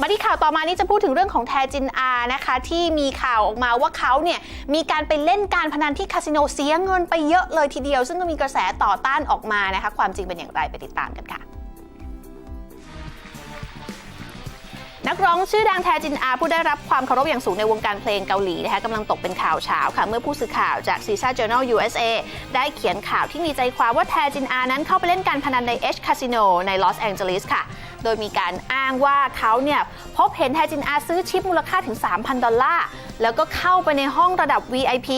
มาที่ข่าวต่อมานี้จะพูดถึงเรื่องของแทจินอานะคะ ที่มีข่าวออกมาว่าเขาเนี่ยมีการไปเล่นการพนันที่คาสิโนเสียเงินไปเยอะเลยทีเดียว ซึ่งก็มีกระแสต่อต้านออกมานะคะ ความจริงเป็นอย่างไรไปติดตามกันค่ะนักร้องชื่อดังแทจินอาผู้ได้รับความเคารพอย่างสูงในวงการเพลงเกาหลีนะคะกำลังตกเป็นข่าวเช้าค่ะ เมื่อผู้สื่อข่าวจาก c i s a Journal USA ได้เขียนข่าวที่มีใจความว่าแทจินอานั้นเข้าไปเล่นการพนันใน H Casino ในลอสแองเจลิสค่ะ โดยมีการอ้างว่าเขาเนี่ยพบเห็นแทจินอาซื้อชิปมูลค่าถึง 3,000 ดอลลาร์ แล้วก็เข้าไปในห้องระดับ VIP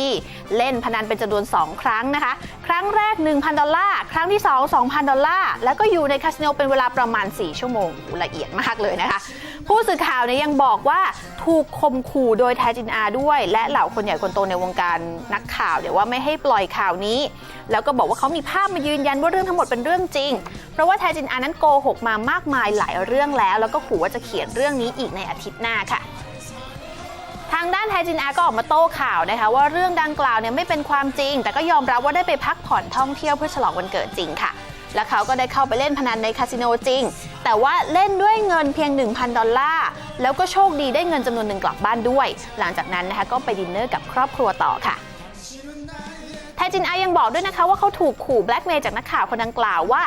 เล่นพนันเป็นจำนวน 2 ครั้งนะคะ ครั้งแรก 1,000 ดอลลาร์ ครั้งที่ 2 2,000 ดอลลาร์ แล้วก็อยู่ในคาสิโนเป็นเวลาประมาณ 4 ชั่วโมงละเอียดมากเลยนะคะ ผู้สื่อข่าวเนี่ยยังบอกว่าถูกข่มขู่โดยแทจินอาด้วย และเหล่าคนใหญ่คนโตในวงการนักข่าวเนี่ยวว่าไม่ให้ปล่อยข่าวนี้ แล้วก็บอกว่าเขามีภาพมายืนยันว่าเรื่องทั้งหมดเป็นเรื่องจริง ราะว่าแทจินอานั้นโกหกมามากมายหลายเรื่องแล้ว แล้วก็ขู่ว่าจะเขียนเรื่องนี้อีกในอาทิตย์หน้าค่ะ ทางด้านไทจินอาก็ออกมาโต้ข่าวนะคะ ว่าเรื่องดังกล่าวเนี่ยไม่เป็นความจริง แต่ก็ยอมรับว่าได้ไปพักผ่อนท่องเที่ยวเพื่อฉลองวันเกิดจริงค่ะและเขาก็ได้เข้าไปเล่นพนันในคาสิโนจริง แต่ว่าเล่นด้วยเงินเพียง 1,000 ดอลลาร์ แล้วก็โชคดีได้เงินจำนวนหนึ่งกลับบ้านด้วย หลังจากนั้นนะคะก็ไปดินเนอร์กับครอบครัวต่อค่ะ จินอายังบอกด้วยนะคะว่าเขาถูกขู่แบล็กเมย์จากนักข่าวคนดังกล่าวว่า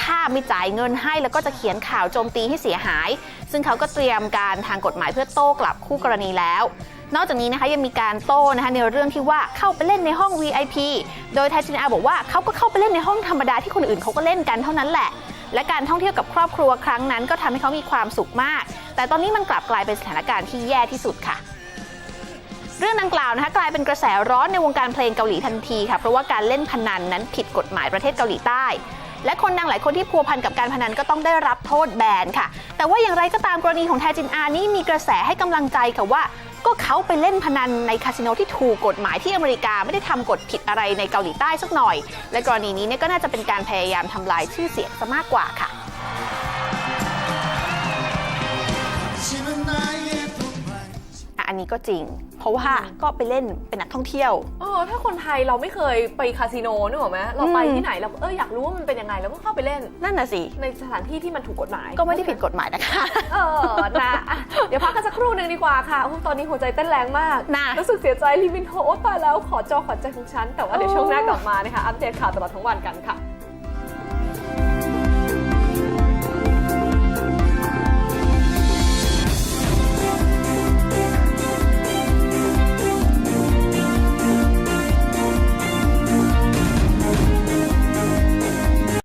ถ้าไม่จ่ายเงินให้แล้วก็จะเขียนข่าวโจมตีให้เสียหาย ซึ่งเขาก็เตรียมการทางกฎหมายเพื่อโต้กลับคู่กรณีแล้ว นอกจากนี้นะคะยังมีการโต้นะคะในเรื่องที่ว่าเข้าไปเล่นในห้อง VIP โดยไทจินอาบอกว่าเขาก็เข้าไปเล่นในห้องธรรมดาที่คนอื่นเขาก็เล่นกันเท่านั้นแหละและการท่องเที่ยวกับครอบครัวครั้งนั้นก็ทำให้เขามีความสุขมาก แต่ตอนนี้มันกลับกลายเป็นสถานการณ์ที่แย่ที่สุดค่ะ เรื่องดังกล่าวนะคะกลายเป็นกระแสร้อนในวงการเพลงเกาหลีทันทีค่ะเพราะว่าการเล่นพนันนั้นผิดกฎหมายประเทศเกาหลีใต้ และคนดังหลายคนที่พัวพันกับการพนันก็ต้องได้รับโทษแบนค่ะ แต่ว่าอย่างไรก็ตามกรณีของแทจินอานี่มีกระแสให้กำลังใจค่ะว่า ก็เขาไปเล่นพนันในคาสิโนที่ถูกกฎหมายที่อเมริกาไม่ได้ทำกฎผิดอะไรในเกาหลีใต้สักหน่อย และกรณีนี้เนี่ยก็น่าจะเป็นการพยายามทำลายชื่อเสียงซะมากกว่าค่ะอันนี้ก็จริง เพราะว่าก็ไปเล่นเป็นนักท่องเที่ยวเออถ้าคนไทยเราไม่เคยไปคาสิโนนึกออกไหมเราไปอืมที่ไหนเราเอออยากรู้ว่ามันเป็นยังไงเราก็เข้าไปเล่นนั่นน่ะสิในสถานที่ที่มันถูกกฎหมาย ก็ไม่ได้ผิดกฎหมายนะคะเออนะอะเดี๋ยวพักกันสักครู่หนึ่งดีกว่าค่ะโอ้โหตอนนี้หัวใจเต้นแรงมากน่ะรู้สึกเสียใจลิมินโทโอ้ตายแล้วขอจอขอใจของฉันแต่ว่าเดี๋ยวช่วงหน้ากลับมานะคะอัปเดตข่าวตลอดทั้งวันกันค่ะ